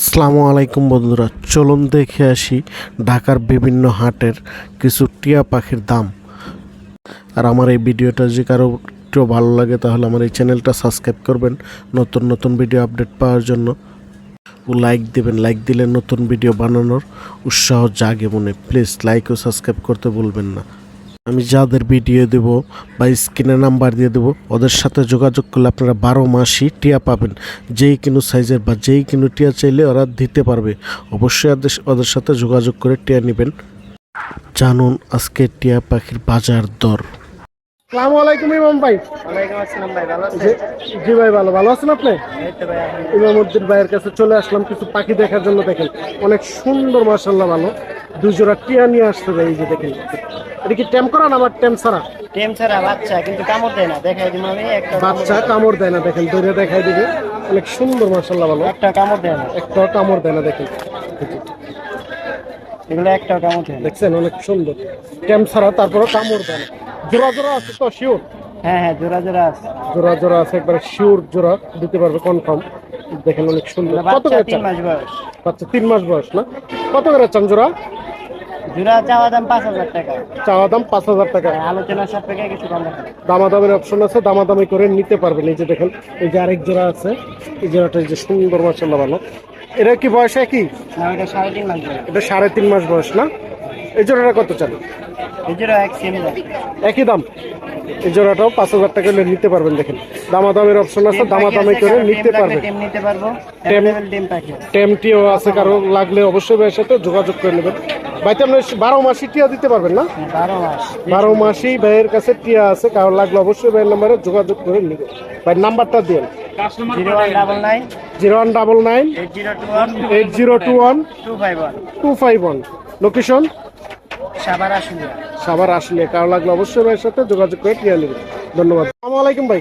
আসসালামু আলাইকুম বন্ধুরা, চলুন দেখে আসি ঢাকার বিভিন্ন হাটের কিছু টিয়া পাখির দাম। আর আমার এই ভিডিওটা যে কারও একটু ভালো লাগে, তাহলে আমার এই চ্যানেলটা সাবস্ক্রাইব করবেন। নতুন নতুন ভিডিও আপডেট পাওয়ার জন্য ও লাইক দেবেন। লাইক দিলে নতুন ভিডিও বানানোর উৎসাহ জাগে মনে। প্লিজ লাইক ও সাবস্ক্রাইব করতে ভুলবেন না। আমি যাদের ভিডিও দেব বা স্ক্রিনে নাম্বার দিয়ে দেব, ওদের সাথে যোগাযোগ করলে আপনারা বারো মাসই টিয়া পাবেন। যেই কিনো সাইজের বা যেই কিনো টিয়া চাইলে ওরা দিতে পারবে। অবশ্যই ওদের সাথে যোগাযোগ করে টিয়া নেবেন। জানুন আজকে টিয়া পাখির বাজার দর। সালামু আলাইকুম ইমাম ভাই। আসসালাম ভাই ভালো আছেন? জি- জি ভাই ভালো। ভালো আছেন আপনি? এই তো ভাই আলহামদুলিল্লাহ। ইমামুদ্দিন ভাইয়ের কাছে চলে আসলাম কিছু পাখি দেখার জন্য দেখেন। অনেক সুন্দর ভালো। টিয়া নিয়ে আসতে ভাই এই যে দেখেন। এটা কি টেম করান আমার টেম ছাড়া? টেম ছাড়া বাচ্চা কিন্তু কামড় দেয় না দেখাই দিন আমি একটা বাচ্চা কামড় দেয় না দেখেন দৌড়ে দেখাই দিবে। অনেক সুন্দর মাসাল্লাহ ভালো। একটা কামড় দেয় না। একটা কামড় দেয় না দেখেন। এগুলো একটা কামড় দেয় দেখছেন অনেক সুন্দর। টেম ছাড়া তারপরে কামড় দেয় না। জোড়া জোড়া আছে তো শিওর হ্যাঁ হ্যাঁ জোড়া জোড়া আছে। জোড়া জোড়া আছে একবারে শিওর জোড়া দিতে পারবে কনফার্ম দেখেন অনেক সুন্দর। কত করে তিন চান? মাস বয়স। বাচ্চা তিন মাস বয়স না? কত করে চান জোড়া? জোড়া চাওয়া দাম পাঁচ হাজার টাকা। চাওয়া দাম পাঁচ হাজার টাকা। আলোচনা সাপেক্ষে কিছু কম দামাদামের অপশন আছে দামাদামি করে নিতে পারবেন এই যে দেখেন এই যে আরেক জোড়া আছে এই জোড়াটা যে সুন্দর মাসাল্লাহ ভালো। এটা কি বয়স একই? না সাড়ে তিন মাস বয়স। এটা সাড়ে তিন মাস বয়স না? এই জোড়াটা কত চান? একই দাম? এই জোড়াটাও পাঁচ হাজার টাকা নিতে পারবেন দেখেন। দামাদামের অপশন আছে দামাদামি করে নিতে পারবেন টেম নিতে পারব। টেম- টেম টেম পাখি টেমটিও আছে কারও লাগলে অবশ্যই ভাইয়ের সাথে যোগাযোগ করে নেবেন। ভাইতে আপনি বারো মাসই টিয়া দিতে পারবেন না? হ্যাঁ, বারো মাস। মাসেই ভাইয়ের কাছে টিয়া আছে কারও লাগলে অবশ্যই ভাইয়ের নাম্বারে যোগাযোগ করে নেবেন। ভাইয়ের নাম্বারটা দিন zero one double nine. Eight zero two one. Two five one. Location? সাবার আসলে সাবার আসলে কারও লাগলে? অবশ্যই ভাইয়ের সাথে যোগাযোগ করে টিয়া নেবেন। ধন্যবাদ। আসসালামু আলাইকুম ভাই।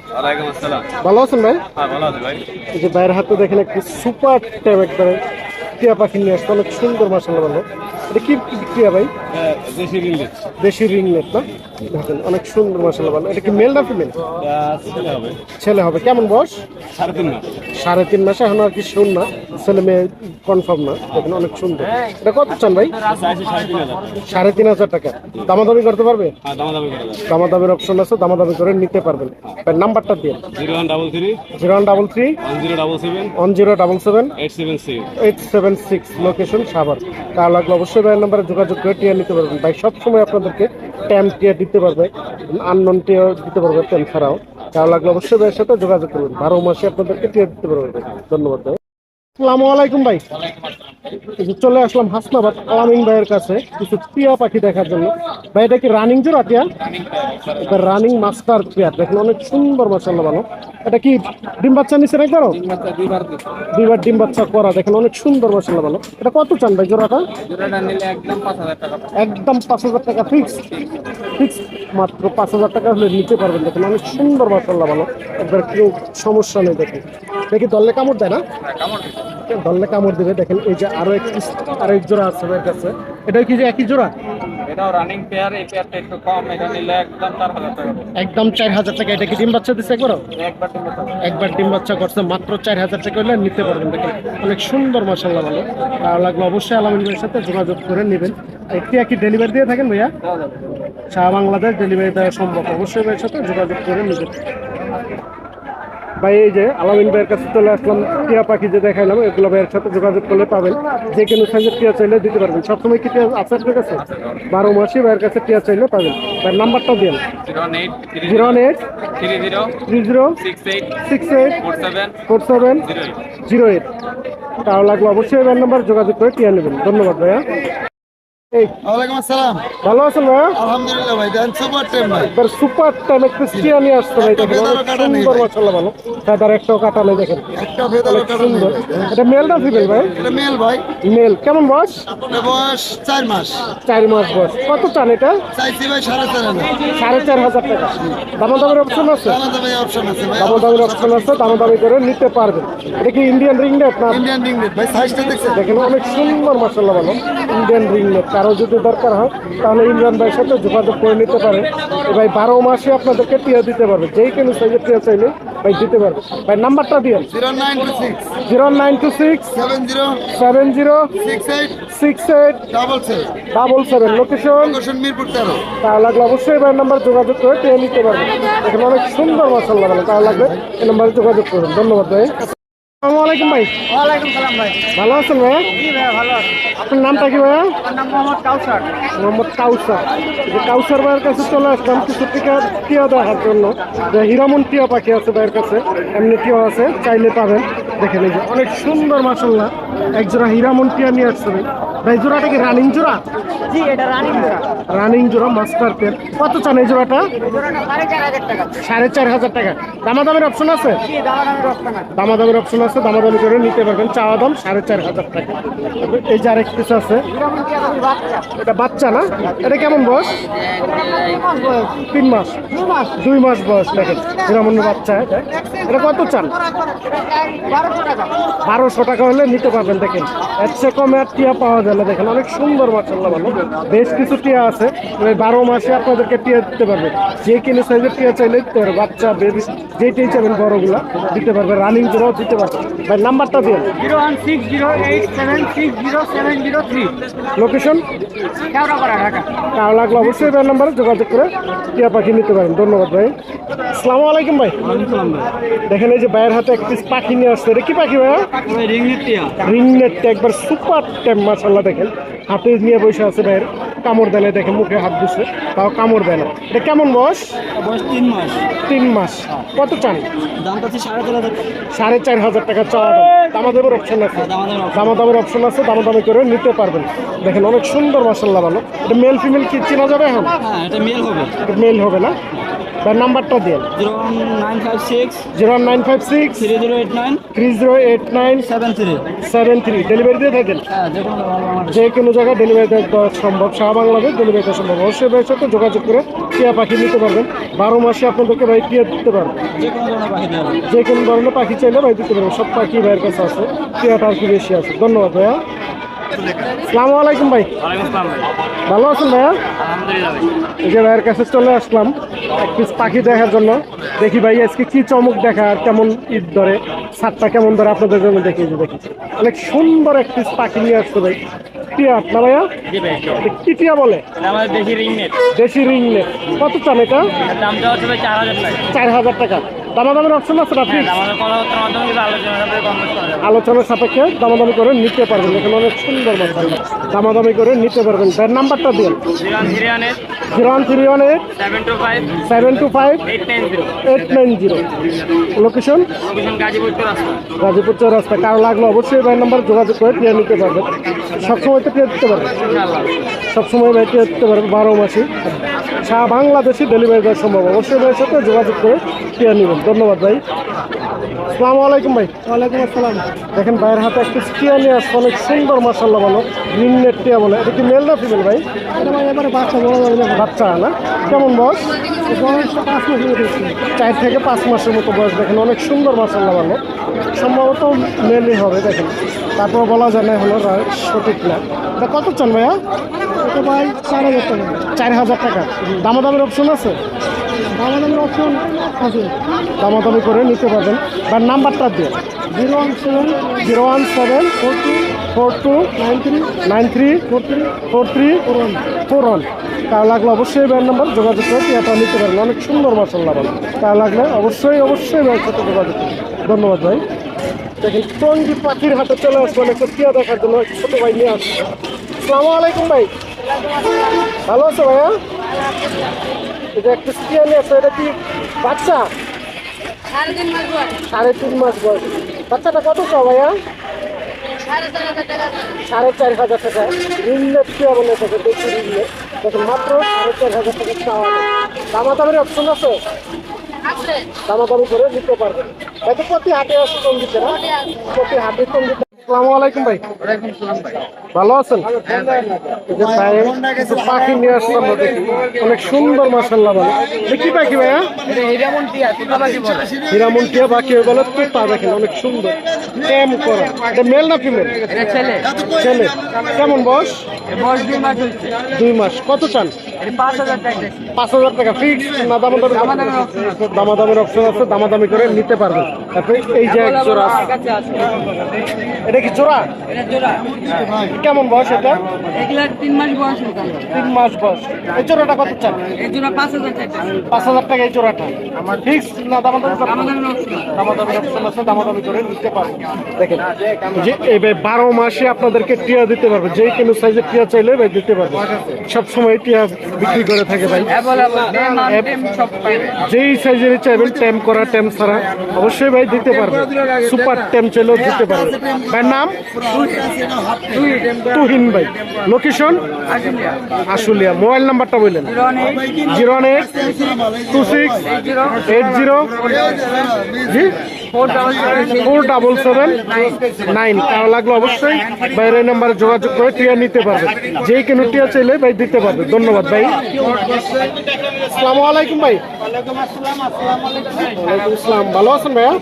ভালো আছেন ভাই? হ্যাঁ ভালো এই যে ভাইয়ের হাতে দেখেন একটি সুপার টাইম একবারে টিয়া পাখি নিয়ে আসতে অনেক সুন্দর মাসাল্লাহ ভালো। এটা কি ভাই? দেশি রিংলেট দেশি রিংনেট না? দেখেন অনেক সুন্দর মাসাল্লাহ ভালো। এটা কি মেল না ফিমেল? ছেলে হবে। ছেলে হবে। কেমন বয়স? সাড়ে তিন মাস। সাড়ে তিন মাসে এখন আর কি শুন না। ছেলে মেয়ে কনফার্ম না। দেখেন অনেক সুন্দর। এটা কত চান ভাই? সাড়ে তিন হাজার। টাকা। দামাদামি করতে পারবে? হ্যাঁ দামা দামি দামাদামির অপশন আছে দামাদামি করে নিতে পারবেন। নাম্বারটা দিয়ে। Zero one double three. Zero one double three. One zero double seven. One zero double seven. Eight seven six. Eight seven six location Savar. কার লাগলে অবশ্যই ভাইয়ের নাম্বারে যোগাযোগ করে টিয়া নিতে পারবেন। ভাই, সবসময় আপনাদেরকে ট্যাম টিয়া দিতে পারবে, আননন টিয়া দিতে পারবে ট্যাম ছাড়াও। তাও লাগলে অবশ্যই ভাইয়ের সাথে যোগাযোগ করবেন। বারো মাসে আপনাদেরকে টিয়া দিতে পারবে ধন্যবাদ ভাই। আসসালামু আলাইকুম ভাই। চলে আসলাম হাসনাবাদ আলামিন ভাইয়ের কাছে কিছু টিয়া পাখি দেখার জন্য। ভাই এটা কি রানিং জোড়া টিয়া? এটা রানিং মাস্টার পেয়ার দেখেন অনেক সুন্দর মাসাল্লাহ ভালো। এটা কি ডিম বাচ্চা নিচ্ছেন একবারও? দুইবার ডিম বাচ্চা করা। দেখেন অনেক সুন্দর মাসাল্লাহ ভালো। এটা কত চান ভাই জোড়াটা? একদম পাঁচ হাজার টাকা। ফিক্স ফিক্স মাত্র পাঁচ হাজার টাকা হলে নিতে পারবেন। দেখেন অনেক সুন্দর মাসাল্লাহ ভালো। একবার কেউ সমস্যা নেই, দেখেন। দেখি দললে কামড় দেয় না? দললে কামড় দেবে। দেখেন, এই যে আরও একটি আরও এক জোড়া আছে আমার কাছে। এটা কি যে একই জোড়া? এটাও রানিং পেয়ার এই পেয়ারটা একটু কম এটা নিলে একদম টাকা একদম এটা কি ডিম বাচ্চা একবারও? একবার ডিম বাচ্চা করছে মাত্র চার হাজার টাকা হলে নিতে পারবেন। দেখেন অনেক সুন্দর মশাল্লা ভালো। ভালো লাগল অবশ্যই আলামিন ভাইয়ের সাথে যোগাযোগ করে নেবেন। একটি কি ডেলিভারি দিয়ে থাকেন ভাইয়া? সারা বাংলাদেশ ডেলিভারি দেওয়া সম্ভব। অবশ্যই ভাইয়ের সাথে যোগাযোগ করে নেবেন। ভাই এই যে আলামিন ভাইয়ের কাছে চলে আসলাম টিয়া পাখি যে দেখাইলাম এগুলো ভাইয়ের সাথে যোগাযোগ করলে পাবেন যে কোনো সাইজের টিয়া চাইলে দিতে পারবেন সবসময় কি টিয়া আছে আপনার কাছে বারো মাসে ভাইয়ের কাছে টিয়া চাইলে পাবেন তার নাম্বারটা দিন zero eight three zero six eight four seven zero eight তাও লাগবে অবশ্যই এবার নাম্বার যোগাযোগ করে টিয়া নেবেন ধন্যবাদ ভাইয়া ওয়ালাইকুম আসসালাম। ভালো আছেন ভাইয়া? আলহামদুলিল্লাহ ভাই দেন সুপার টেম ভাই। এবার সুপার টাইম একটু ভাই দেখেন নেই সুন্দর। ভালো। একটাও কাটা নেই দেখেন। একটা ফেদার এটা মেল না ফিমেল ভাই? এটা মেল ভাই। মেল কেমন বয়স? বয়স চার মাস। চার মাস বয়স। কত চান এটা? চাইছি ভাই সাড়ে চার হাজার। সাড়ে চার হাজার টাকা। দামা দামের অপশন আছে? ভাই অপশন আছে ভাই। দামা দামের অপশন আছে দামা দামি করে নিতে পারবেন এটা কি ইন্ডিয়ান রিং নেট না? ইন্ডিয়ান রিং ভাই সাইজটা দেখছেন? দেখেন অনেক সুন্দর মশলা ভালো। ইন্ডিয়ান রিং নেট কারও যদি দরকার হয় তাহলে ইমরান ভাইয়ের সাথে যোগাযোগ করে নিতে পারে। ভাই বারো মাসে আপনাদেরকে টিয়া দিতে পারবে। যেই কেন সাইজের টিয়া চাইলে ভাই দিতে পারবে। ভাই নাম্বারটা দিন zero nine two six. Seven zero. Six eight. Double seven. Double seven. Location তার। লাগলে অবশ্যই ভাই নাম্বার যোগাযোগ করে পেয়ে নিতে পারবেন। এখানে অনেক সুন্দর মশলা ভালো তাহলে লাগবে এই নাম্বারে যোগাযোগ করুন। ধন্যবাদ ভাই। আসসালামু আলাইকুম ভাই। ওয়ালাইকুম সালাম ভাই। ভালো আছেন ভাইয়া? জি ভাই ভালো আছি। আপনার নামটা কি আমার নাম মোহাম্মদ কাউসার। মোহাম্মদ কাউসার। যে কাউসার ভাইয়ের কাছে চলে আসলাম কিছু টিকা টিয়া দেখার জন্য। যে হিরামন টিয়া পাখি আছে ভাইয়ের কাছে এমনি টিয়া আছে চাইলে পাবেন। দেখে নিজে যে অনেক সুন্দর মাসাল্লাহ একজোড়া হিরামন টিয়া নিয়ে আসছে ভাই। ভাই জোড়াটা কি রানিং জোড়া? জি এটা রানিং জোড়া। রানিং জোড়া মাস্টার পেন কত চান এই জোড়াটা? সাড়ে চার হাজার টাকা। দামাদামের অপশন আছে? আছে। দামাদামের অপশন আছে দামাদামি করে নিতে পারবেন। চাওয়া দাম সাড়ে চার হাজার টাকা। এই যে আরেক পিস আছে। এটা বাচ্চা না? এটা কেমন বয়স? তিন মাস। দুই মাস বয়স দেখেন। হিরামন্ডি বাচ্চা এটা। কত চান? বারোশো টাকা। হলে নিতে পারবেন দেখেন। এর কমে আর টিয়া পাওয়া যায় না দেখেন অনেক সুন্দর মাসাল্লাহ ভালো। বেশ কিছু টিয়া আছে ওই বারো মাসে আপনাদেরকে টিয়া দিতে পারবে। যে কিনে সাইজের টিয়া চাইলে দিতে পারবে বাচ্চা বেবি যেটাই চাইবেন বড়গুলা দিতে পারবে রানিং জোড়াও দিতে পারবে। ভাই নাম্বারটা দিন zero one six zero eight seven six zero seven zero three. Location Keorapara Dhaka. ভালো লাগলে অবশ্যই ভাই নাম্বারে যোগাযোগ করে টিয়া পাখি নিতে পারেন। ধন্যবাদ ভাই। আসসালামু আলাইকুম ভাই। দেখেন এই যে ভাইয়ের হাতে এক পিস পাখি নিয়ে আসছে। এটা কি পাখি ভাইয়া? রিংনেটটা একবার সুপার টেম মাসাল্লাহ দেখেন। হাতে নিয়ে বসে আছে ভাইয়ের। কামড় দেয় দেখেন মুখে হাত দিচ্ছে তাও কামড় দেয় না এটা কেমন বয়স? বয়স তিন মাস। তিন মাস। কত চান? হচ্ছে সাড়ে চার হাজার সাড়ে চার হাজার টাকা চাওয়া দাম। দামাদামের অপশন আছে। দামাদামের অপশন আছে দামাদামি করে নিতে পারবেন। দেখেন অনেক সুন্দর মাসাল্লাহ ভালো। এটা মেল ফিমেল কি? চেনা যাবে এখন? হ্যাঁ এটা মেল হবে। মেল হবে না? তার নাম্বারটা দিয়ে zero nine five six zero nine five six three zero eight nine three zero eight nine seven three. Seven three. Delivery দিয়ে থাকেন? হ্যাঁ যে কোনো জায়গায় ডেলিভারি দেওয়া সম্ভব। সারা বাংলাদেশ ডেলিভারি দেওয়া সম্ভব। অবশ্যই ভাইয়ের সাথে যোগাযোগ করে টিয়া পাখি নিতে পারবেন। বারো মাসে আপনাদেরকে ভাই টিয়া দিতে পারবেন। যে কোনো ধরনের পাখি যে কোনো ধরনের পাখি চাইলে ভাই দিতে পারবেন। সব পাখি ভাইয়ের কাছে আছে। টিয়াটা আর কি বেশি আছে। ধন্যবাদ ভাইয়া। সালামু আলাইকুম ভাই। ভালো আছেন ভাইয়া? এই যে ভাইয়ের কাছে চলে আসলাম এক পিস পাখি দেখার জন্য। দেখি ভাই আজকে কি চমক দেখা আর কেমন ঈদ ধরে সাতটা কেমন ধরে আপনাদের জন্য দেখি দেখি। অনেক সুন্দর এক পিস পাখি নিয়ে আসছে ভাই। টিয়া না ভাইয়া? কি টিয়া বলে? দেশি রিং নেট কত চান এটা? চার হাজার টাকা। দামাদামের অপশন আছে না হ্যাঁ আলোচনার সাপেক্ষে দামাদামি করে নিতে পারবেন। এখানে অনেক সুন্দর দামাদামি করে নিতে পারবেন। তার নাম্বারটা দিন। Zero one three one eight seven two five seven two five eight nine zero. Location Gazipur রাস্তা চৌরাস্তা। কারও লাগলে অবশ্যই ভাই নাম্বার যোগাযোগ করে টিয়া নিতে পারবেন। সবসময় তো টিয়া দিতে পারবেন। ইনশাআল্লাহ। সবসময় ভাই টিয়া দিতে পারবেন। বারো মাসে সারা বাংলাদেশে ডেলিভারি দেওয়া সম্ভব। অবশ্যই ভাইয়ের সাথে যোগাযোগ করে টিয়া নেবেন। ধন্যবাদ ভাই। আসসালামু আলাইকুম ভাই। ওয়ালাইকুম আসসালাম। দেখেন ভাইয়ের হাতে একটা টিয়া নিয়ে আসছে অনেক সুন্দর মাসাল্লাহ বলো গ্রিন নেট টিয়া বলে। এটা কি মেল না ফিমেল ভাই? এবারে বাচ্চা বড় যাবে। বাচ্চা না? কেমন বয়স? বয়স পাঁচ চার থেকে পাঁচ মাসের মতো বয়স। দেখেন অনেক সুন্দর মাসাল্লাহ ভালো। সম্ভবত মেলই হবে দেখেন। তারপর বলা যায় না হলো সঠিক না। এটা কত চান ভাইয়া? ভাই চার হাজার টাকা। চার হাজার টাকা। দামাদামের অপশন আছে? দামাদামি করে নিতে পারবেন। বা নাম্বারটা দিয়ে। Zero one seven, zero one seven, four two four two, nine three nine three, four three four three, four one. Four one তা লাগলে অবশ্যই ব্যান্ড নাম্বার যোগাযোগ করে টিয়াটা নিতে পারবেন। অনেক সুন্দর মাসাল্লাহ ভালো তা লাগলে অবশ্যই অবশ্যই ব্যাংক সাথে যোগাযোগ করুন। ধন্যবাদ ভাই। দেখেন, টঙ্গি পাখির হাতে চলে আসবেন একটা টিয়া দেখার জন্য। ছোট ভাই নিয়ে আসছে। আসসালামু আলাইকুম ভাই। ভালো আছো ভাইয়া? এটা কি বাচ্চা? সাড়ে তিন মাস বয়স। বাচ্চাটা কত চাও ভাইয়া? সাড়ে চার হাজার টাকা। রিংলেট দেখেন মাত্র সাড়ে চার হাজার টাকা চাওয়া দামাদামের অপশন আছে? আছে। দামাদামি করে নিতে পারবেন এত প্রতি হাটে আসে কম দিতে না? প্রতি হাটে। কম দিতে আসসালামু আলাইকুম ভাই। ওয়ালাইকুম সালাম ভাই ভালো আছেন? এই যে ভাই কিছু পাখি নিয়ে আসলাম দেখি। অনেক সুন্দর ভালো। কি পাখি হিরামন টিয়া পাখি হয়ে দেখেন অনেক সুন্দর। ক্যাম করা। এটা মেল না ফিমেল ছেলে। ছেলে। কেমন বয়স? বয়স দুই মাস দুই মাস। কত চান? পাঁচ হাজার টাকা। পাঁচ হাজার টাকা ফিক্স না দামাদামি দামাদামির অপশন আছে দামাদামি করে নিতে পারবেন। তারপরে এই যে এক জোড়া আছে। এটা কি জোড়া? কেমন বয়স এটা? তিন মাস বয়স তিন মাস বয়স। এই জোড়াটা কত চান? এই জোড়া পাঁচ হাজার টাকা। পাঁচ হাজার টাকা এই জোড়াটা। আমার ফিক্স না দামাদামি আছে। অপশন আছে দামাদামি করে নিতে পারবেন দেখেন যে বারো মাসে আপনাদেরকে টিয়া দিতে পারবে। যে কোনো সাইজের টিয়া চাইলে ভাই দিতে পারবে। সব সময় টিয়া বিক্রি করে থাকে ভাই। যেই সাইজের চাইবেন ট্যাম করা ট্যাম ছাড়া অবশ্যই ভাই দিতে পারবে। সুপার ট্যাম চাইলেও দিতে পারবে। ভাই নাম? তুহিন ভাই। লোকেশন আশুলিয়া। মোবাইল নাম্বারটা বললেন। Zero one eight two six eight zero জি? ফোর ডাবল সেভেন নাইন কারও লাগল অবশ্যই বাইরের নাম্বারে যোগাযোগ করে টিয়া নিতে পারবে যেই কোনো টিয়া চাইলে ভাই দিতে পারবে। ধন্যবাদ ভাই। আসসালামু আলাইকুম ভাই। আসসালাম ভালো আছেন ভাইয়া?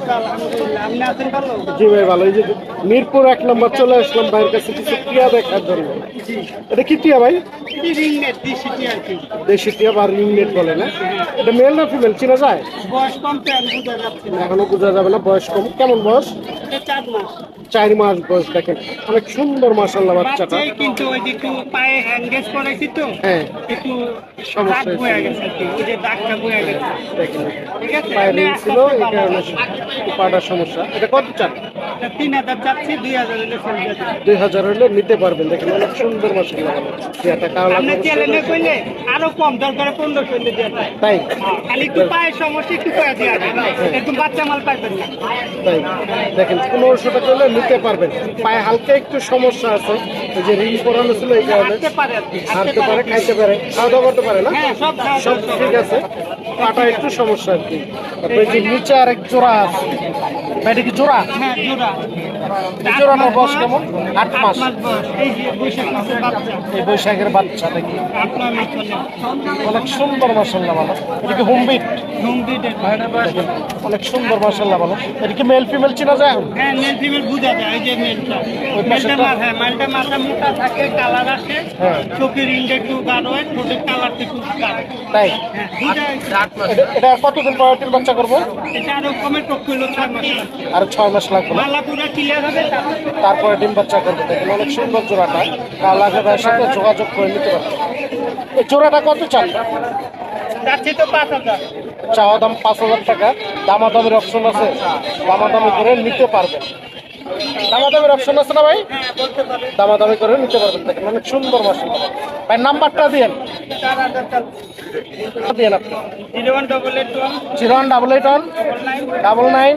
জি ভাই ভালো। এই যে মিরপুর এক নম্বর চলে আসলাম ভাইয়ের কাছে। কিছু টিয়া দেখার জন্য। এটা কি টিয়া ভাই? দেশি টিয়া বা রিং নেট বলে না? এটা মেল না ফিমেল চিনা যায়? এখনও বোঝা যাবে না বয়স কম। কেমন বয়স? চার মাস। বয়স দেখেন। অনেক সুন্দর মাসাল্লাহ বাচ্চাটা। কিন্তু ওই যে একটু পায়ে হ্যান্ডগেজ করেছি তো হ্যাঁ। একটু সমস্যা বয়ে গেছে ওই যে দাগটা বয়ে গেছে। দেখেন ঠিক আছে পায়ের রিং ছিল এই কারণে পাটার সমস্যা এটা কত চান তিন হাজার চাচ্ছি দুই হাজার হলে। দুই হাজার নিতে পারবেন দেখেন অনেক সুন্দর চ্যানেলে আরও কম দরকার পনেরোশো হলে তাই খালি একটু পায়ের সমস্যা একটু করে দেওয়া একটু বাচ্চা মাল পাইবেন না তাই দেখেন পনেরোশো টাকা হলে নিতে পারবেন পায়ে হালকা একটু সমস্যা আছে ওই যে রিং পরানো ছিল এই কারণে হাঁটতে পারে খাইতে পারে খাওয়া দাওয়া করতে পারে না? হ্যাঁ সব ঠিক আছে। পাটা একটু সমস্যা আর কি। নিচে আরেক এক জোড়া আছে। এটা কি জোড়া? হ্যাঁ জোড়া। এই জোড়াটার বয়স কেমন? আট মাস। এই যে বৈশাখ মাসের বাচ্চা। এই বৈশাখের বাচ্চা মিশনে অনেক সুন্দর মাসাল্লাহ ভালো। এটা কি হোমবিট অনেক সুন্দর মাসাল্লাহ ভালো। এটা কি মেল ফিমেল চিনা যায় এখন? হ্যাঁ মেল ফিমেল বুঝা যায় এই যে মেলটা মেলটা মাথা হ্যাঁ মেলটা মাথা মোটা থাকে কালার আসে। হ্যাঁ। চোখের রিংটা একটু গাঢ় হয় ঠোঁটের কালারটা একটু গাঢ়। তাই? হ্যাঁ এটা- কতদিন পরে বাচ্চা করব? এটা আরও কমে টক হইল ছয় মাস। আর ছয় মাস লাগবে না। তারপর ডিম বাচ্চা করবে দেখেন অনেক সুন্দর জোড়াটা। কালাকে ভাইয়ের সাথে যোগাযোগ করে নিতে পারবে এই জোড়াটা কত চান? হাজার। চাওয়া দাম পাঁচ হাজার টাকা। দামাদামের অপশন আছে। দামাদামি করে নিতে পারবেন। দামাদামের অপশন আছে না ভাই? হ্যাঁ দামাদামি করে নিতে পারবেন। দেখেন অনেক সুন্দর মাসুল ভাই নাম্বারটা দিয়েন। আপনি। Zero one double eight one double nine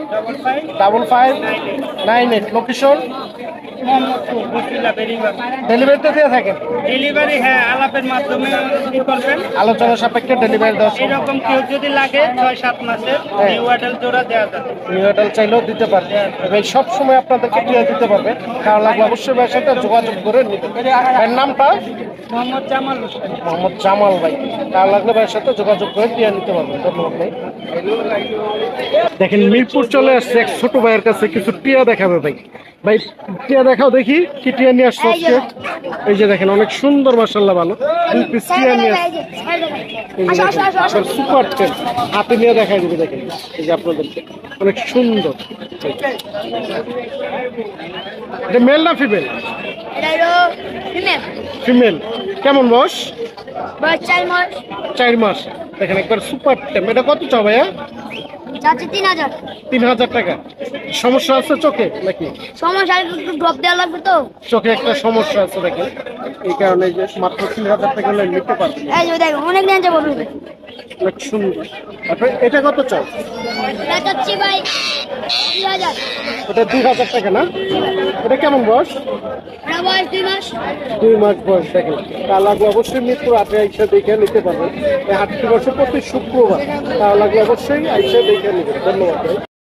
double five nine eight. Location? ডেলিভারিতে দিয়ে থাকেন। ডেলিভারি হ্যাঁ আলাপের মাধ্যমে করবেন। আলোচনা সাপেক্ষে ডেলিভারি দেওয়া সম্ভব। এরকম কেউ যদি লাগে ছয় সাত মাসের। নিউ অ্যাডাল জোড়া দেওয়া যাবে। নিউ হোটেল চাইলেও দিতে পারবে। এবং সব সময় আপনাদেরকে দিতে পারবে। কারণ লাগলে অবশ্যই ভাইয়ের সাথে যোগাযোগ করে নিতে ভাইয়ের নামটা? মোহাম্মদ জামাল হোসেন। মোহাম্মদ জামাল ভাই কারণ লাগলে ভাইয়ের সাথে যোগাযোগ করে টিয়া নিতে পারবেন? ধন্যবাদ ভাই। দেখেন মিরপুর চলে আসছে এক ছোট ভাইয়ের কাছে কিছু টিয়া দেখাবে ভাই। ভাই টিয়া দেখাও দেখি কি টিয়া নিয়ে আসছো আজকে? এই যে দেখেন অনেক সুন্দর মাসাল্লাহ ভালো। দুই পিস টিয়া নিয়ে আসছে। এই যে দেখেন, সুপার টেন হাতে নিয়ে দেখাই দিবে দেখেন। এই যে আপনাদেরকে অনেক সুন্দর। এটা মেল না ফিমেল ফিমেল। কেমন বয়স? চার মাস। চার মাস। দেখেন একবার সুপার টেম। এটা কত চাও ভাইয়া? তিন হাজার। টাকা। সমস্যা আছে চোখে নাকি? সমস্যা ড্রপ দেওয়া লাগবে তো। চোখে একটা সমস্যা আছে দেখেন এই কারণে যে মাত্র তিন হাজার টাকা নিতে দেখো অনেক দিন যাব অনেক সুন্দর। তারপরে এটা কত চাও? এটা দুই হাজার। ওটা দুই হাজার টাকা না? এটা কেমন বয়স? দুই মাস। বয়স দেখেন। তা লাগলে অবশ্যই মৃত্যুর আগে আইসা দেখে নিতে পারবেন। হাটটি বছর প্রতি শুক্রবার। তা লাগলে অবশ্যই আইসা দেখে নেবেন। ধন্যবাদ